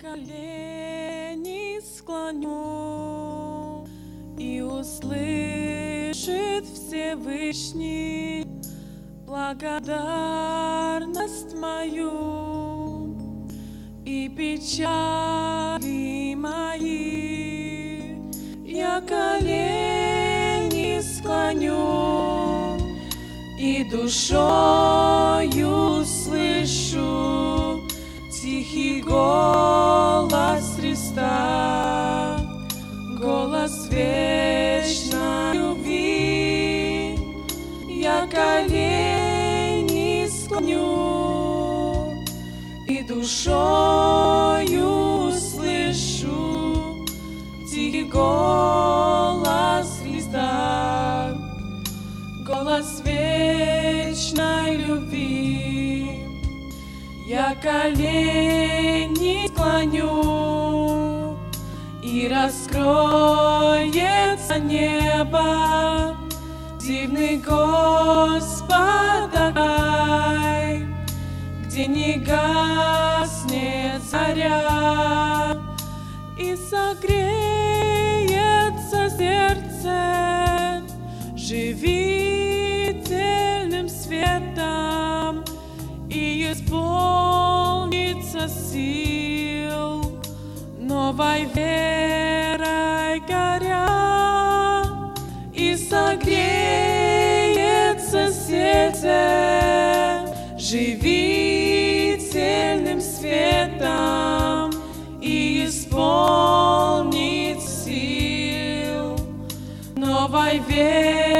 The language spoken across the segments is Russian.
колени склоню и услышит Всевышний благодарность мою и печали мои. Я колени склоню и душою тихий голос Христа, голос вечной любви. Я колени склоню и душою слышу тихий голос Христа, голос вечной колени склоню, и раскроется небо, дивный Господь дай, где не гаснет заря, и согреется сердце живительным светом, и исполнится сил новой верой горя, и согреется сердце живительным светом, и исполнит сил. Новой верой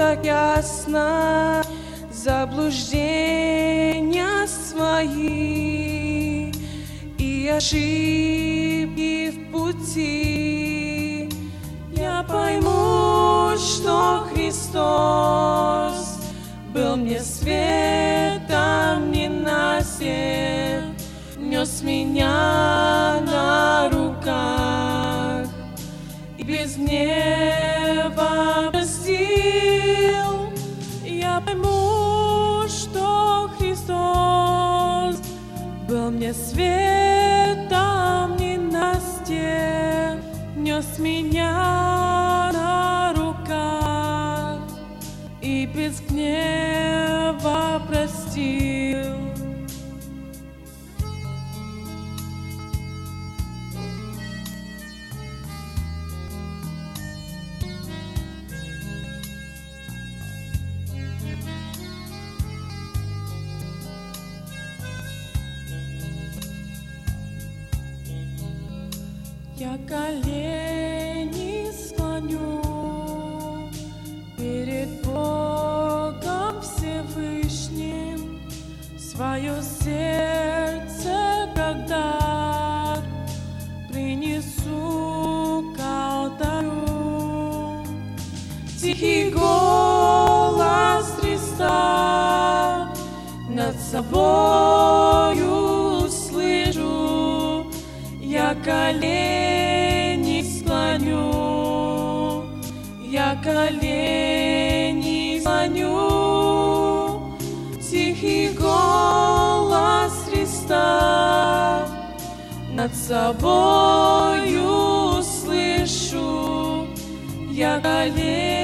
так ясно заблуждения свои и ошибки в пути. Я пойму, что Христос был мне светом ненастье, нес меня на руках и без гнева был Я колени склоню перед Богом Всевышним, свое сердце, когда принесу к алтарю. Голос Христа над собою я колени склоню, я колени склоню, тихий голос Христа над собою слышу, я колени